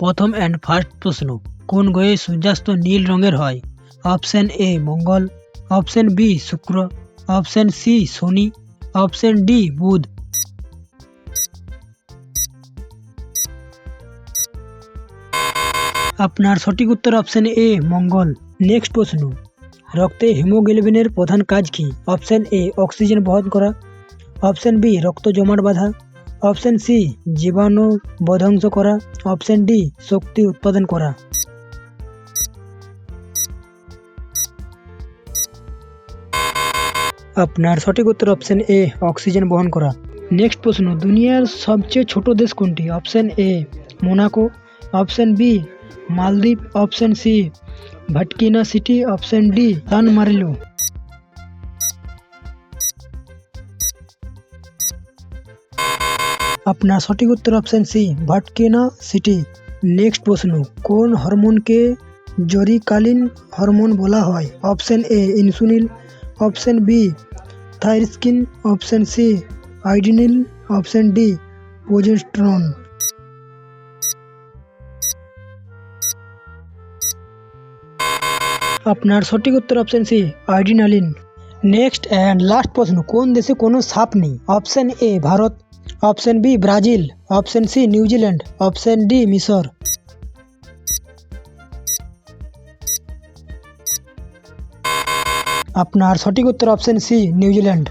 প্রথম and first প্রশ্ন, কোন গ্রহে সূর্যাস্ত নীল রঙের হয়? অপশন এ মঙ্গল। অপশন বি শুক্র। অপশন সি শনি। অপশন ডি বুধ। আপনার সঠিক উত্তর অপশন এ মঙ্গল। নেক্সট প্রশ্ন, রক্তে হিমোগ্লোবিনের প্রধান কাজ কি? অপশন এ অক্সিজেন বহন করা। অপশন বি রক্ত জমাট বাঁধা। অপশন সি, জীবাণু বধ্বংস করা। অপশন ডি, শক্তি উৎপাদন করা। আপনার সঠিক উত্তর অপশন এ, অক্সিজেন বহন করা। নেক্সট প্রশ্ন, দুনিয়ার সবচেয়ে ছোট দেশ কোনটি? Option A, Monaco. Option B, মালদ্বীপ। Option C, Vatican city. Option D San Marino আপনার সঠিক উত্তর option C Vatican city next প্রশ্ন কোন হরমোনকে জরুরিকালীন হরমোন বলা হয় option A insulin option B thyroxine option C adrenaline option D progesterone আপনার সঠিক উত্তর option C adrenaline next and last প্রশ্ন কোন দেশে কোনো সাপ নেই option A Bharat option B Brazil, option C New Zealand, option D মিশর। আপনার সঠিক উত্তর অপশন সি নিউজিল্যান্ড।